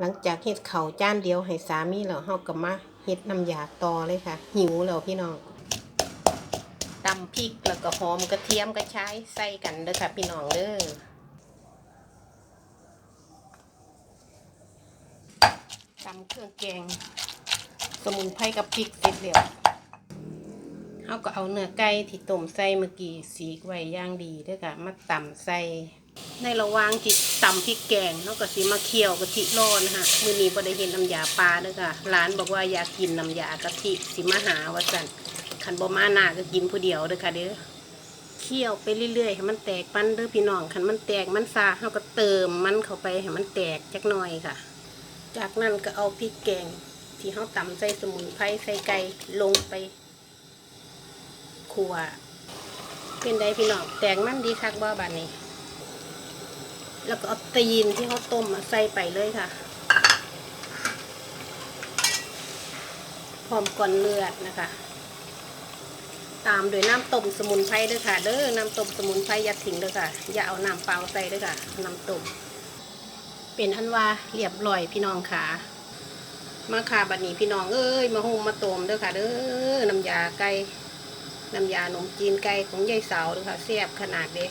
หลังจากเฮ็ดเข้าจานเดียวให้สามีแล้วเฮาก็มาเฮ็ดน้ำยาต่อเลยค่ะ หิวแล้วพี่น้องตำพริกแล้วก็หอมกระเทียมกระชายใส่กันเด้อค่ะ พี่น้องเด้อตำเครื่องแกง สมุนไพรกับพริกเสร็จแล้วเฮาก็เอาเนื้อไก่ที่ต้มใส่เมื่อกี้สีไว้ย่างดีเด้อค่ะ มาตำใส่ ในระหว่างที่ตำพริกแกงเนาะก็สิมาเคี่ยวกะทิร้อนนะคะมื้อนี้บ่ได้เห็นน้ำยาปลาเด้อค่ะร้านบอกว่าอยากกินน้ำยากะทิสิมาหาว่าซั่นคันบ่มาหน้าก็กินผู้เดียวเด้อค่ะเด้อเคี่ยวไปเรื่อยๆให้มันแตกมันเด้อพี่น้องคันมันแตกมันซาเฮาก็เติมมันเข้าไปให้มันแตกจักหน่อยค่ะ จากนั้นก็เอาพริกแกง ที่เฮาตำใส่สมุนไพรใส่ไก่ลงไปคั่วเป็นไดพี่น้องแตกมันดีคักบ่บัดนี้ แล้วก็เอาตีนที่เขาต้มอะใส่ไปเลยค่ะ พร้อมก่อนเลือดนะคะ ตามด้วยน้ำต้มสมุนไพรด้วยค่ะเด้อน้ำต้มสมุนไพรอย่าทิ้งด้วยค่ะ อย่าเอาน้ำเปล่าใส่ด้วยค่ะน้ำต้มเป็นอันว่าเรียบร้อยพี่น้องค่ะมาค่ะบัดนี้พี่น้องเอ้ยมาหุงมาต้มเด้อค่ะเด้อน้ำยาไก่น้ำยาหนมจีนไก่ของยายสาวเด้อค่ะแซ่บขนาดเด้